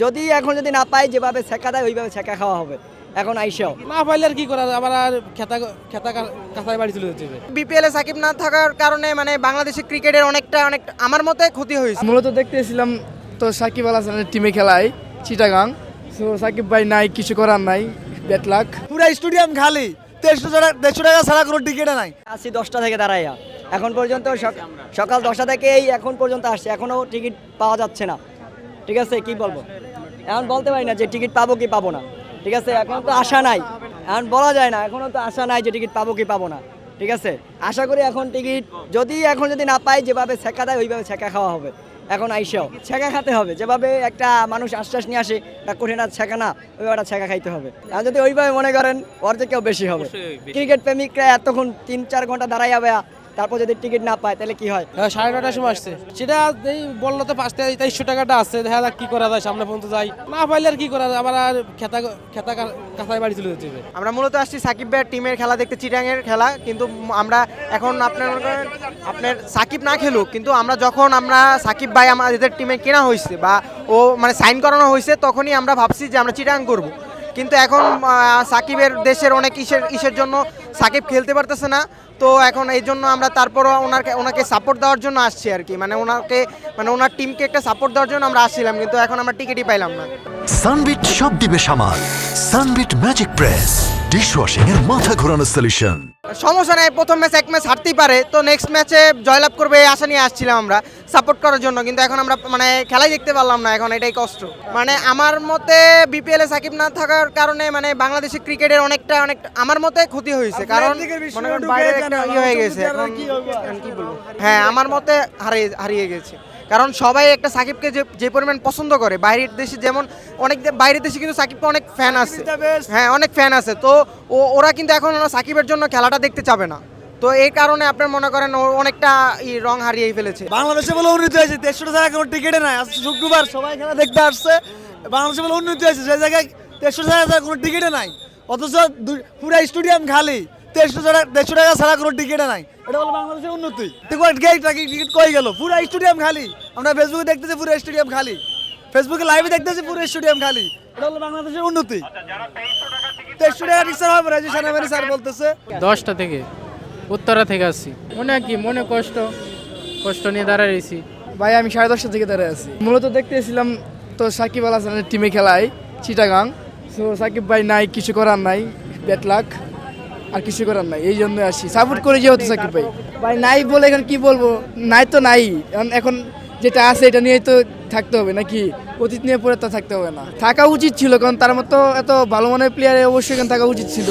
যদি এখন যদি না পাই যেভাবে ছেঁকা দেয় ওইভাবে ছেঁকা খাওয়া হবে। এখন আইসাও। না পাইলে আর কি করার? আবার আর খেতা খেতা কাঁথায় বাড়ি চলে যেতে হবে বিপিএল এ সাকিব না থাকার কারণে মানে বাংলাদেশের ক্রিকেটের অনেকটা অনেক আমার মতে ক্ষতি হয়েছে। মূলত দেখতেছিলাম তো সাকিব আল হাসানের টিমে খেলায় চিটাগাং। সো সাকিব ভাই নাই কিছু করার নাই ব্যাট লাক পুরো স্টেডিয়াম খালি দেড়শো টাকা দেড়শো টাকা ছাড়া কোনো টিকিট নাই। আসি দশটা থেকে দাঁড়াইয়া। এখন পর্যন্ত সক- সকাল দশটা থেকে এই এখন পর্যন্ত আসছে। এখনও টিকিট পাওয়া যাচ্ছে না। ঠিক আছে কি বলব? এখন বলতে পারি না যে টিকিট পাবো কি পাবো না। ঠিক আছে? এখন তো আশা নাই। এখন বলা যায় না এখনও তো আশা নাই যে টিকিট পাবো কি পাবো না। ঠিক আছে? আশা করি এখন টিকিট যদি এখন যদি না পাই যেভাবে ছেঁকা দেয় ওইভাবে ছেঁকা খাওয়া হবে। এখন আইসাও। ছেঁকা খেতে হবে। যেভাবে একটা মানুষ আশ্বাস নিয়ে আসে একটা কঠিন আর ছেঁকা না ওইভাবে ছেঁকা খাইতে হবে। আর যদি ওইভাবে মনে করেন ওর থেকেও বেশি হবে। ক্রিকেট প্রেমিকরা এতক্ষণ তিন চার ঘণ্টা দাঁড়াই যাবে তারপর যদি টিকিট না পায় তাহলে কি হয়? হ্যাঁ, সাড়ে নটার সময় আসছে। সেটা এই বলল তো পাঁচটা তেইশশো টাকাটা আছে দেখা যাক কি করা যায় সামনে পর্যন্ত যাই। না পাইলে আর কি করার আবার আর খেতা খেতা কাঁথায় বাড়ি চলে যেতে হবে। আমরা মূলত আসছি সাকিব ভাইয়ের টিমের খেলা দেখতে চিটাংয়ের খেলা কিন্তু আমরা এখন আপনার মনে করেন আপনার সাকিব না খেলুক কিন্তু আমরা যখন আমরা সাকিব ভাই আমাদের টিমে কেনা হয়েছে বা ও মানে সাইন করানো হয়েছে তখনই আমরা ভাবছি যে আমরা চিটাং করব। কিন্তু এখন সাকিবের দেশের অনেক ইসের ইসের জন্য সাকিব খেলতে পারতেছে না। তো এখন এই জন্য আমরা তারপরও ওনাকে ওনাকে সাপোর্ট দেওয়ার জন্য আসছি আর কি। মানে ওনাকে মানে ওনার টিমকে একটা সাপোর্ট দেওয়ার জন্য আমরা আসছিলাম, কিন্তু এখন আমরা টিকিটই পাইলাম না। সানবিট সব দিবে সামাল। Sunbit magic press. ডিশওয়াশিং এর মাথা ঘোরানো সলিউশন সমস্যা নাই প্রথম ম্যাচ এক ম্যাচ হারতেই পারে। তো নেক্সট ম্যাচে জয়লাভ করবে এই আশা নিয়ে আসছিলাম আমরা সাপোর্ট করার জন্য। কিন্তু এখন আমরা মানে খেলাই দেখতে পারলাম না এখন এটাই কষ্ট। মানে আমার মতে বিপিএল এ সাকিব না থাকার কারণে মানে বাংলাদেশের ক্রিকেটের অনেকটা অনেক আমার মতে ক্ষতি হয়েছে। কারণ মনে করেন বাইরে একটা ইয়ে হয়ে গেছে। এখন এখন কি বলব? হ্যাঁ আমার মতে হারিয়ে হারিয়ে গেছে। কারণ সবাই একটা সাকিবকে যে যে পরিমাণ পছন্দ করে বাইরের দেশে যেমন অনেক বাইরের দেশে কিন্তু সাকিবকে অনেক ফ্যান আছে। হ্যাঁ অনেক ফ্যান আছে। তো ওরা কিন্তু এখন সাকিবের জন্য খেলাটা দেখতে চাবে না। তো এই কারণে আপনার মনে করেন ও অনেকটা ই রং হারিয়ে ফেলেছে। বাংলাদেশে বলে উন্নতি হয়েছে দেড়শো টাকা কোনো টিকিটে নাই। আজকে শুক্রবার সবাই খেলা দেখতে আসছে। বাংলাদেশে বলে উন্নতি হয়েছে সেই জায়গায় দেড়শো টাকা ছাড়া কোনো টিকিটে নাই। অথচ পুরো স্টেডিয়াম খালি। দেড়শো টাকা দেড়শো টাকা ছাড়া কোনো টিকিটে নাই। এটা হলো বাংলাদেশের উন্নতি। দেখো গেটটা টিকিট কই গেল? পুরো স্টেডিয়াম খালি। আমরা ফেসবুকে দেখতেছি পুরো স্টেডিয়াম খালি। ফেসবুকে লাইভে দেখতেছি পুরো স্টেডিয়াম খালি। এটা হলো বাংলাদেশের উন্নতি। দেড়শো টাকা রিক্সার হবে রাজু সেনাবাহিনী স্যার বলতেছে। দশটা থেকে উত্তরা থেকে আসছি। মনে কি মনে কষ্ট কষ্ট নিয়ে দাঁড়ায় রয়েছি। ভাই আমি সাড়ে দশটা থেকে দাঁড়িয়ে আছি। মূলত দেখতেছিলাম তো সাকিব আল হাসানের টিমে খেলায় চিটাগাং। সো সাকিব ভাই নাই কিছু করার নাই ব্যাট লাক আর কিছু করার নাই এই জন্য আসি। সাপোর্ট করে যেহেতু সাকিব ভাই ভাই নাই বলে এখন কি বলব? নাই তো নাই। এখন এখন যেটা আছে এটা নিয়ে তো থাকতে হবে নাকি? অতীত নিয়ে পরে তো থাকতে হবে না। থাকা উচিত ছিল কারণ তার মতো এত ভালো মানের প্লেয়ারে অবশ্যই এখানে থাকা উচিত ছিল।